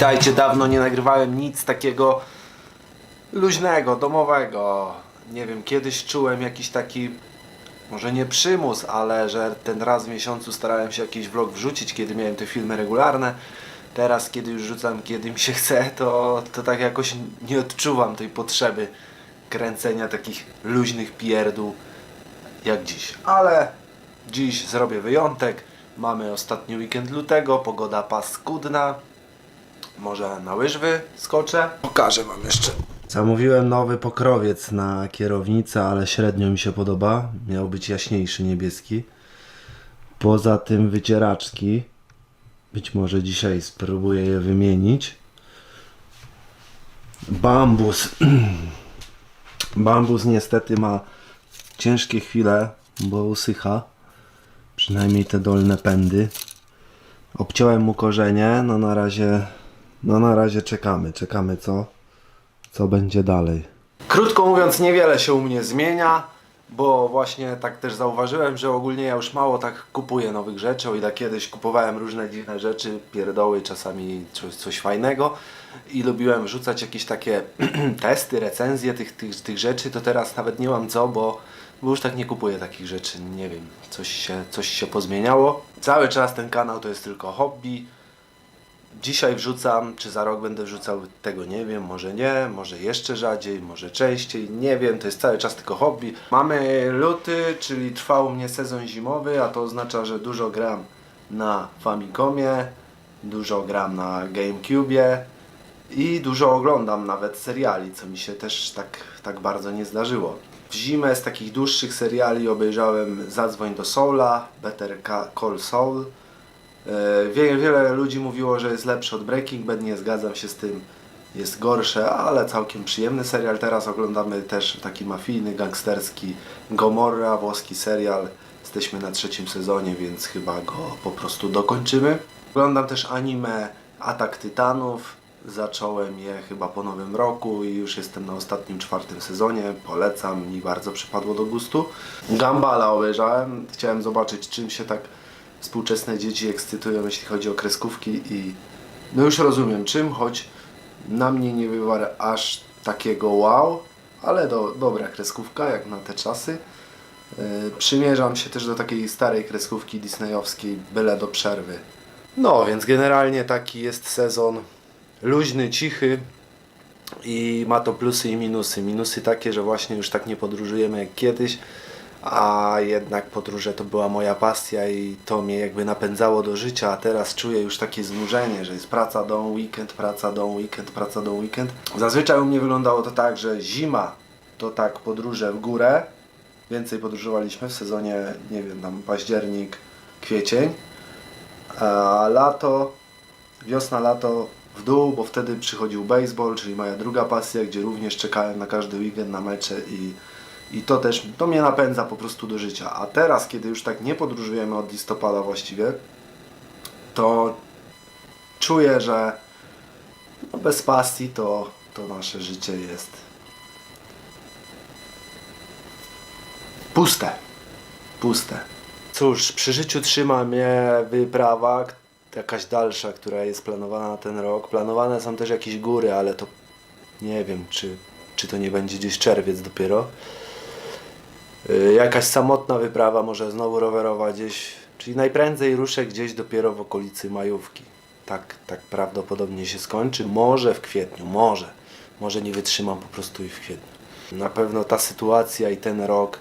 Witajcie, dawno nie nagrywałem nic takiego luźnego, domowego. Nie wiem, kiedyś czułem jakiś taki, może nie przymus, ale że ten raz w miesiącu starałem się jakiś vlog wrzucić, kiedy miałem te filmy regularne. Teraz, kiedy już rzucam, kiedy mi się chce, to, to tak jakoś nie odczuwam tej potrzeby kręcenia takich luźnych pierdół jak dziś. Ale dziś zrobię wyjątek. Mamy ostatni weekend lutego, pogoda paskudna. Może na łyżwy skoczę? Pokażę wam jeszcze. Zamówiłem nowy pokrowiec na kierownicę, ale średnio mi się podoba. Miał być jaśniejszy niebieski. Poza tym wycieraczki. Być może dzisiaj spróbuję je wymienić. Bambus. Bambus niestety ma ciężkie chwile, bo usycha. Przynajmniej te dolne pędy. Obciąłem mu korzenie, no na razie, no na razie czekamy, czekamy co, co będzie dalej. Krótko mówiąc, niewiele się u mnie zmienia, bo właśnie tak też zauważyłem, że ogólnie ja już mało tak kupuję nowych rzeczy, o ile kiedyś kupowałem różne dziwne rzeczy, pierdoły, czasami coś, coś fajnego i lubiłem wrzucać jakieś takie testy, recenzje tych, tych, tych rzeczy, to teraz nawet nie mam co, bo bo już tak nie kupuję takich rzeczy, nie wiem, coś się, coś się pozmieniało. Cały czas ten kanał to jest tylko hobby. Dzisiaj wrzucam, czy za rok będę wrzucał, tego nie wiem, może nie, może jeszcze rzadziej, może częściej, nie wiem, to jest cały czas tylko hobby. Mamy luty, czyli trwał mnie sezon zimowy, a to oznacza, że dużo gram na Famicomie, dużo gram na GameCube i dużo oglądam nawet seriali, co mi się też tak, tak bardzo nie zdarzyło. W zimę z takich dłuższych seriali obejrzałem Zadzwoń do Soula, Better Ca- Call Saul. E, Wiele, wiele ludzi mówiło, że jest lepszy od Breaking Bad, nie zgadzam się z tym. Jest gorsze, ale całkiem przyjemny serial. Teraz oglądamy też taki mafijny, gangsterski Gomorra, włoski serial. Jesteśmy na trzecim sezonie, więc chyba go po prostu dokończymy. Oglądam też anime Atak Tytanów. Zacząłem je chyba po nowym roku i już jestem na ostatnim, czwartym sezonie. Polecam, mi bardzo przypadło do gustu. Gambala obejrzałem. Chciałem zobaczyć, czym się tak współczesne dzieci ekscytują, jeśli chodzi o kreskówki i no już rozumiem czym, choć na mnie nie wywarł aż takiego wow, ale do, dobra kreskówka jak na te czasy. Yy, przymierzam się też do takiej starej kreskówki disneyowskiej, byle do przerwy. No, więc generalnie taki jest sezon luźny, cichy i ma to plusy i minusy. Minusy takie, że właśnie już tak nie podróżujemy jak kiedyś, a jednak podróże to była moja pasja i to mnie jakby napędzało do życia, a teraz czuję już takie znużenie, że jest praca, dom, weekend, praca, dom, weekend, praca, dom, weekend. Zazwyczaj u mnie wyglądało to tak, że zima to tak podróże w górę, więcej podróżowaliśmy w sezonie, nie wiem, tam październik, kwiecień, a lato, wiosna, lato w dół, bo wtedy przychodził baseball, czyli moja druga pasja, gdzie również czekałem na każdy weekend na mecze i, i to też, to mnie napędza po prostu do życia. A teraz, kiedy już tak nie podróżujemy od listopada właściwie, to czuję, że no bez pasji to, to nasze życie jest puste. Puste. Cóż, przy życiu trzyma mnie wyprawa, jakaś dalsza, która jest planowana na ten rok. Planowane są też jakieś góry, ale to nie wiem, czy, czy to nie będzie gdzieś czerwiec dopiero. Y, Jakaś samotna wyprawa, może znowu rowerowa gdzieś, czyli najprędzej ruszę gdzieś dopiero w okolicy majówki. Tak, tak prawdopodobnie się skończy. Może w kwietniu, może. Może nie wytrzymam po prostu i w kwietniu. Na pewno ta sytuacja i ten rok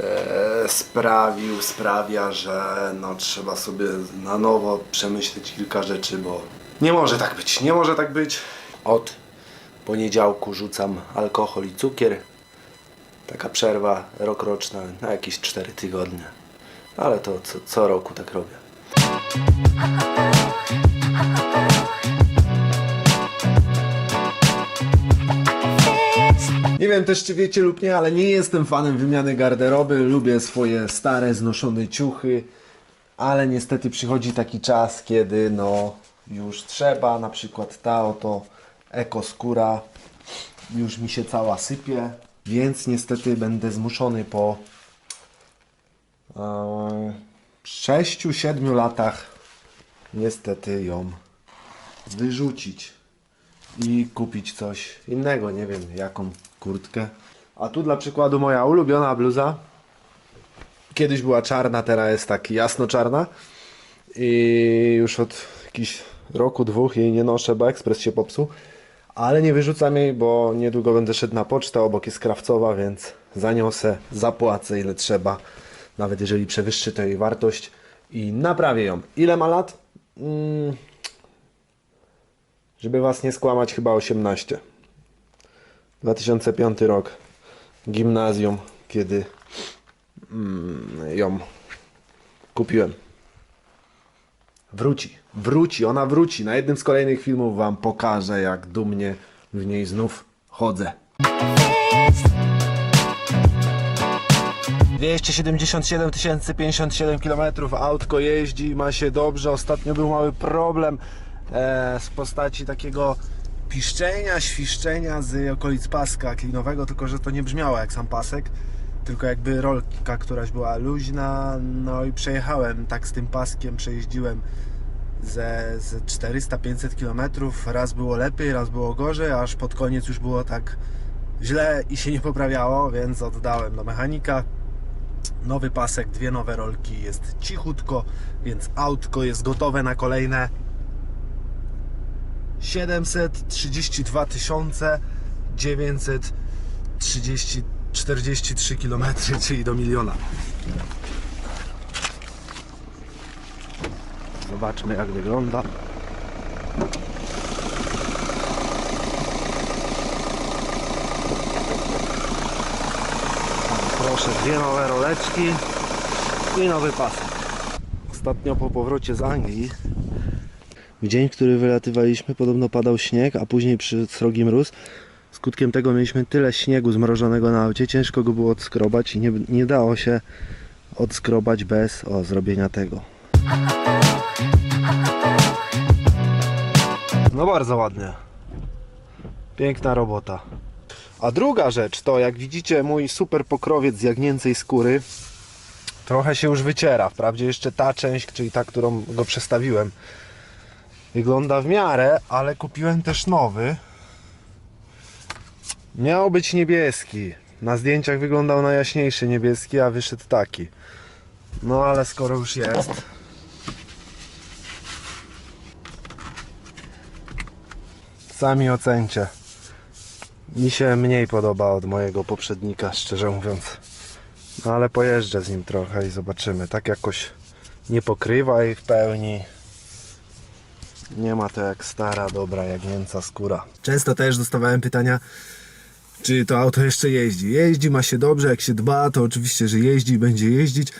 e, sprawił, sprawia, że no, trzeba sobie na nowo przemyśleć kilka rzeczy, bo nie może tak być, nie może tak być. Od poniedziałku rzucam alkohol i cukier. Taka przerwa rokroczna na jakieś 4 tygodnie. Ale to co, co roku tak robię. Nie wiem też czy wiecie lub nie, ale nie jestem fanem wymiany garderoby. Lubię swoje stare, znoszone ciuchy, ale niestety przychodzi taki czas, kiedy no już trzeba. Na przykład ta oto ekoskóra już mi się cała sypie, więc niestety będę zmuszony po e, 6-7 latach niestety ją wyrzucić i kupić coś innego, nie wiem jaką kurtkę. A tu dla przykładu moja ulubiona bluza. Kiedyś była czarna, teraz jest tak jasno czarna. I już od jakichś roku, dwóch jej nie noszę, bo ekspres się popsuł. Ale nie wyrzucam jej, bo niedługo będę szedł na pocztę, obok jest krawcowa, więc zaniosę, zapłacę ile trzeba. Nawet jeżeli przewyższy to jej wartość i naprawię ją. Ile ma lat? Mm, żeby was nie skłamać, chyba 18. 2005 rok. Gimnazjum, kiedy mm, ją kupiłem. Wróci, wróci, ona wróci. Na jednym z kolejnych filmów wam pokażę, jak dumnie w niej znów chodzę. 277 057 km autko jeździ, ma się dobrze. Ostatnio był mały problem e, z postaci takiego piszczenia, świszczenia z okolic paska klinowego, tylko że to nie brzmiało jak sam pasek, tylko jakby rolka któraś była luźna. No i przejechałem tak z tym paskiem, przejeździłem ze, ze 400-500 km. Raz było lepiej, raz było gorzej, aż pod koniec już było tak źle i się nie poprawiało, więc oddałem do mechanika. Nowy pasek, dwie nowe rolki, jest cichutko, więc autko jest gotowe na kolejne 732 930 43 km, czyli do miliona. Zobaczmy jak wygląda. Proszę, dwie nowe roleczki i nowy pasek. Ostatnio po powrocie z Anglii w dzień, w który wylatywaliśmy, podobno padał śnieg, a później przy srogi mróz. Skutkiem tego mieliśmy tyle śniegu zmrożonego na aucie, ciężko go było odskrobać i nie, nie dało się odskrobać bez o, zrobienia tego. No bardzo ładnie. Piękna robota. A druga rzecz to, jak widzicie, mój super pokrowiec z jagnięcej skóry trochę się już wyciera. Wprawdzie jeszcze ta część, czyli ta, którą go przestawiłem, wygląda w miarę, ale kupiłem też nowy. Miał być niebieski. Na zdjęciach wyglądał na jaśniejszy niebieski, a wyszedł taki. No ale skoro już jest. Sami ocencie. Mi się mniej podoba od mojego poprzednika, szczerze mówiąc. No ale pojeżdżę z nim trochę i zobaczymy. Tak jakoś nie pokrywa jej w pełni. Nie ma to jak stara, dobra, jagnięca skóra. Często też dostawałem pytania, czy to auto jeszcze jeździ. Jeździ, ma się dobrze, jak się dba, to oczywiście, że jeździ, będzie jeździć.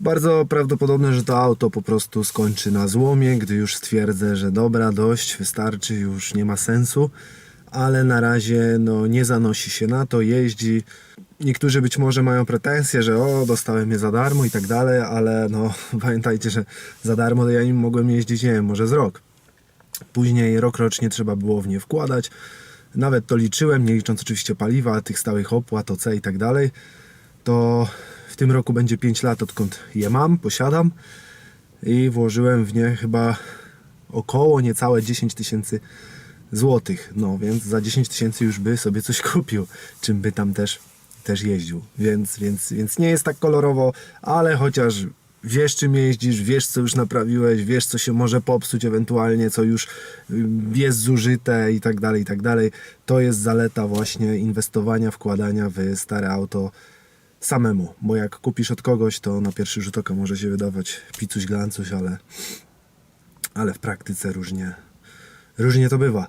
Bardzo prawdopodobne, że to auto po prostu skończy na złomie, gdy już stwierdzę, że dobra, dość, wystarczy, już nie ma sensu. Ale na razie no, nie zanosi się na to, jeździ. Niektórzy być może mają pretensje, że o, dostałem je za darmo i tak dalej, ale no pamiętajcie, że za darmo ja nim mogłem jeździć, nie wiem, może z rok. Później rok rocznie trzeba było w nie wkładać. Nawet to liczyłem, nie licząc oczywiście paliwa, tych stałych opłat, OC i tak dalej. To w tym roku będzie 5 lat, odkąd je mam, posiadam. I włożyłem w nie chyba około niecałe 10 tysięcy złotych. No więc za 10 tysięcy już by sobie coś kupił, czym by tam też, też jeździł. Więc, więc, więc nie jest tak kolorowo, ale chociaż wiesz czym jeździsz, wiesz co już naprawiłeś, wiesz co się może popsuć ewentualnie, co już ym, jest zużyte i tak dalej, i tak dalej. To jest zaleta właśnie inwestowania, wkładania w stare auto samemu, bo jak kupisz od kogoś, to na pierwszy rzut oka może się wydawać picuś glancuś, ale, ale w praktyce różnie, różnie to bywa.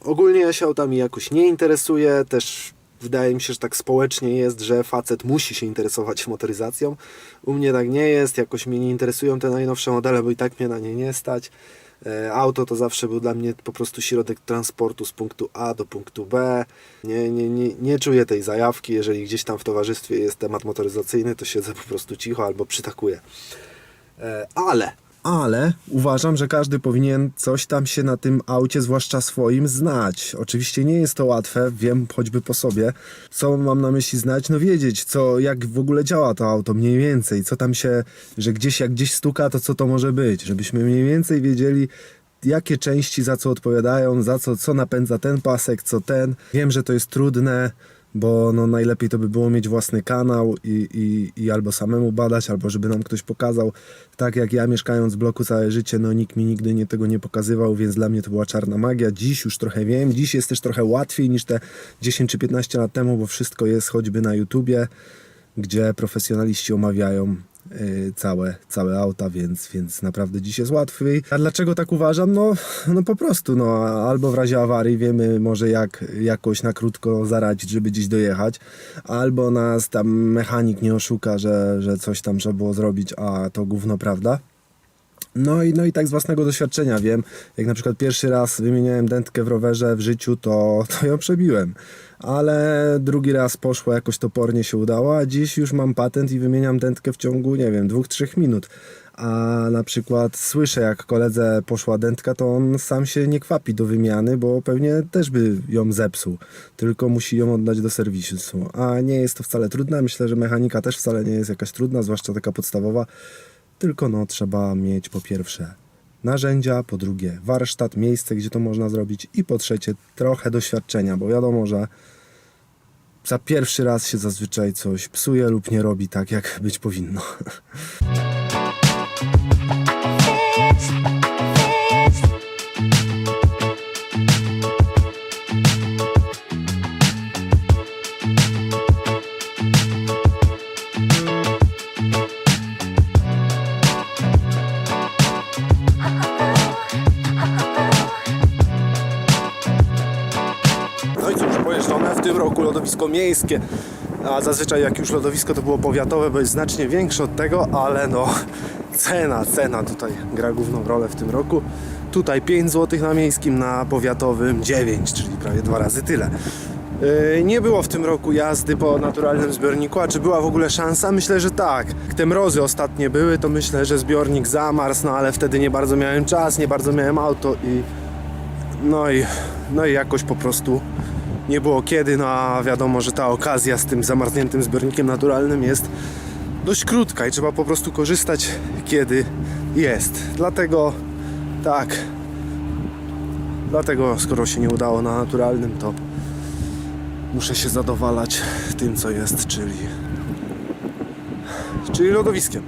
Ogólnie ja się autami jakoś nie interesuję, też wydaje mi się, że tak społecznie jest, że facet musi się interesować motoryzacją. U mnie tak nie jest, jakoś mnie nie interesują te najnowsze modele, bo i tak mnie na nie nie stać. E, Auto to zawsze był dla mnie po prostu środek transportu z punktu A do punktu B. Nie, nie, nie, nie czuję tej zajawki. Jeżeli gdzieś tam w towarzystwie jest temat motoryzacyjny, to siedzę po prostu cicho albo przytakuję. E, Ale, ale uważam, że każdy powinien coś tam się na tym aucie, zwłaszcza swoim, znać. Oczywiście nie jest to łatwe, wiem choćby po sobie. Co mam na myśli znać? No wiedzieć, co, jak w ogóle działa to auto, mniej więcej. Co tam się, że gdzieś jak gdzieś stuka, to co to może być. Żebyśmy mniej więcej wiedzieli, jakie części za co odpowiadają, za co, co napędza ten pasek, co ten. Wiem, że to jest trudne, bo no najlepiej to by było mieć własny kanał i, i, i albo samemu badać, albo żeby nam ktoś pokazał. Tak jak ja mieszkając w bloku całe życie, no nikt mi nigdy nie, tego nie pokazywał, więc dla mnie to była czarna magia. Dziś już trochę wiem, dziś jest też trochę łatwiej niż te 10 czy 15 lat temu, bo wszystko jest choćby na YouTubie, gdzie profesjonaliści omawiają całe, całe auta, więc, więc naprawdę dziś jest łatwiej. A dlaczego tak uważam? No, no po prostu, no, albo w razie awarii wiemy może jak jakoś na krótko zaradzić, żeby gdzieś dojechać, albo nas tam mechanik nie oszuka, że, że coś tam trzeba było zrobić, a to gówno prawda. No i, no i tak z własnego doświadczenia wiem, jak na przykład pierwszy raz wymieniałem dętkę w rowerze w życiu, to, to ją przebiłem. Ale drugi raz poszło, jakoś topornie się udało, a dziś już mam patent i wymieniam dętkę w ciągu, nie wiem, dwóch, trzech minut. A na przykład słyszę, jak koledze poszła dętka, to on sam się nie kwapi do wymiany, bo pewnie też by ją zepsuł, tylko musi ją oddać do serwisu. A nie jest to wcale trudne, myślę, że mechanika też wcale nie jest jakaś trudna, zwłaszcza taka podstawowa. Tylko no trzeba mieć po pierwsze narzędzia, po drugie warsztat, miejsce, gdzie to można zrobić i po trzecie trochę doświadczenia, bo wiadomo, że za pierwszy raz się zazwyczaj coś psuje lub nie robi tak, jak być powinno. lodowisko miejskie. A zazwyczaj jak już lodowisko to było powiatowe, bo jest znacznie większe od tego, ale no cena, cena tutaj gra główną rolę w tym roku. Tutaj 5 zł na miejskim, na powiatowym 9, czyli prawie dwa razy tyle. Yy, Nie było w tym roku jazdy po naturalnym zbiorniku, a czy była w ogóle szansa? Myślę, że tak. Te mrozy ostatnie były, to myślę, że zbiornik zamarzł, no ale wtedy nie bardzo miałem czas, nie bardzo miałem auto i no i, no i jakoś po prostu nie było kiedy, no a wiadomo, że ta okazja z tym zamarzniętym zbiornikiem naturalnym jest dość krótka i trzeba po prostu korzystać kiedy jest. Dlatego tak, dlatego skoro się nie udało na naturalnym, to muszę się zadowalać tym, co jest, czyli czyli lodowiskiem.